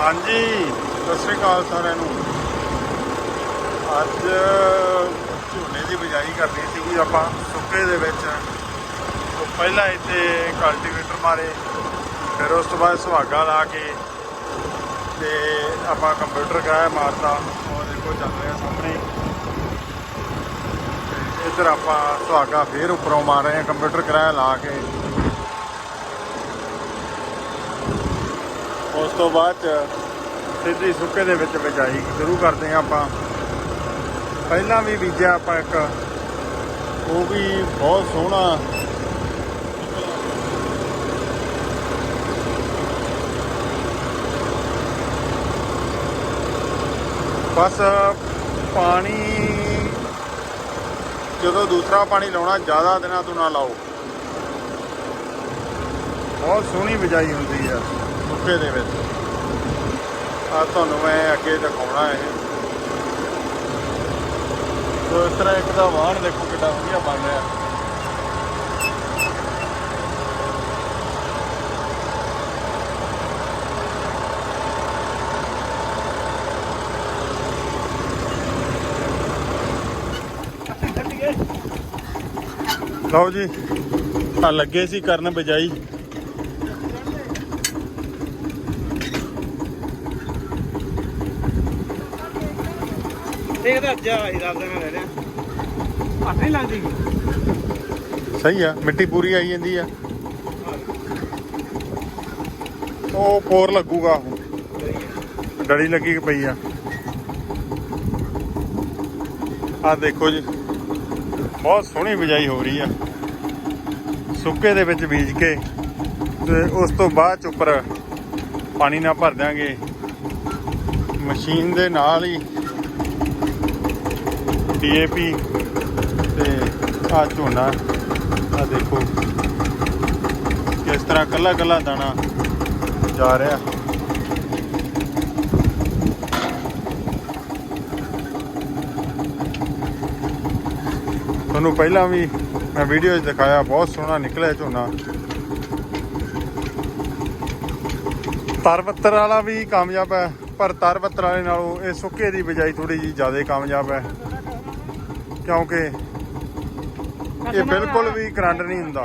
ਹਾਂਜੀ, ਸਤਿ ਸ੍ਰੀ ਅਕਾਲ ਸਾਰਿਆਂ ਨੂੰ। ਅੱਜ ਝੋਨੇ ਦੀ ਬਿਜਾਈ ਕਰਨੀ ਸੀਗੀ ਆਪਾਂ, ਸੁੱਕੇ ਦੇ ਵਿੱਚ। ਤੋਂ ਪਹਿਲਾਂ ਇੱਥੇ ਕਲਟੀਵੇਟਰ ਮਾਰੇ, ਫਿਰ ਉਸ ਤੋਂ ਬਾਅਦ ਸੁਹਾਗਾ ਲਾ ਕੇ ਤੇ ਆਪਾਂ ਕੰਪਿਊਟਰ ਕਰਾਇਆ ਮਾਰਤਾ, ਉਹ ਦੇਖੋ ਚੱਲ ਰਿਹਾ ਸਾਹਮਣੇ। ਤੇ ਇੱਧਰ ਆਪਾਂ ਸੁਹਾਗਾ ਫੇਰ ਉੱਪਰੋਂ ਮਾਰ ਰਹੇ ਹਾਂ ਕੰਪਿਊਟਰ ਕਰਾਇਆ ਲਾ ਕੇ। ਉਸ ਤੋਂ ਬਾਅਦ ਚ ਸਿੱਧੀ ਸੁੱਕੇ ਦੇ ਵਿੱਚ ਬਿਜਾਈ ਸ਼ੁਰੂ ਕਰਦੇ ਹਾਂ ਆਪਾਂ। ਪਹਿਲਾਂ ਵੀ ਬੀਜਿਆ ਆਪਾਂ ਇੱਕ। ਉਹ ਵੀ ਬਹੁਤ ਸੋਹਣਾ। ਬਸ ਪਾਣੀ ਜਦੋਂ ਦੂਸਰਾ ਪਾਣੀ ਲਾਉਣਾ, ਜ਼ਿਆਦਾ ਦਿਨਾਂ ਤੋਂ ਨਾ ਲਾਓ। ਬਹੁਤ ਸੋਹਣੀ ਬਿਜਾਈ ਹੁੰਦੀ ਆ। ਸੁੱਕੇ ਦੇ ਵਿੱਚ। ਆ ਤੁਹਾਨੂੰ ਮੈਂ ਅੱਗੇ ਦਿਖਾਉਣਾ ਇਹ। ਸੋ ਇਸ ਤਰ੍ਹਾਂ ਇੱਕ ਦਾ ਵਾਹਣ ਦੇਖੋ ਕਿੱਡਾ ਵਧੀਆ ਬਣ ਰਿਹਾ। ਲਓ ਜੀ, ਆ ਲੱਗੇ ਸੀ ਕਰਨ ਬਿਜਾਈ। ਦੇਖਦਾ ਅੱਜ ਆਈ ਦਾ ਮੈਂ ਲੈ ਲਿਆ ਹੱਥ ਨਹੀਂ ਲੱਗਦੀ ਸਹੀ ਆ, ਮਿੱਟੀ ਪੂਰੀ ਆਈ ਜਾਂਦੀ ਆ। ਉਹ ਪੋਰ ਲੱਗੂਗਾ ਉਹ ਡੜੀ ਲੱਗੀ ਪਈ ਆ। ਆ ਦੇਖੋ ਜੀ, ਬਹੁਤ ਸੋਹਣੀ ਬਿਜਾਈ ਹੋ ਰਹੀ ਆ। ਸੁੱਕੇ ਦੇ ਵਿੱਚ ਬੀਜ ਕੇ ਤੇ ਉਸ ਤੋਂ ਬਾਅਦ ਚ ਉੱਪਰ ਪਾਣੀ ਨਾਲ ਭਰ ਦਿਆਂਗੇ। ਮਸ਼ੀਨ ਦੇ ਨਾਲ ਹੀ ਡੀਏਪੀ ਤੇ ਆ ਝੋਨਾ ਆ ਦੇਖੋ। ਕਿਸ ਤਰ੍ਹਾਂ ਕੱਲਾ ਕੱਲਾ ਦਾਣਾ ਜਾ ਰਿਹਾ। ਤੁਹਾਨੂੰ ਪਹਿਲਾਂ ਵੀ ਮੈਂ ਵੀਡੀਓ 'ਚ ਦਿਖਾਇਆ, ਬਹੁਤ ਸੋਹਣਾ ਨਿਕਲਿਆ ਝੋਨਾ। ਤਰਵੱਤਰ ਵਾਲਾ ਵੀ ਕਾਮਯਾਬ ਹੈ, ਪਰ ਤਰਵੱਤਰ ਵਾਲੇ ਨਾਲੋਂ ਇਹ ਸੁੱਕੇ ਦੀ ਬਜਾਈ ਥੋੜੀ ਜੀ ਜ਼ਿਆਦਾ ਕਾਮਯਾਬ ਹੈ। ਕਿਉਂਕਿ ਇਹ ਬਿਲਕੁਲ ਵੀ ਕਰੰਟ ਨਹੀਂ ਹੁੰਦਾ।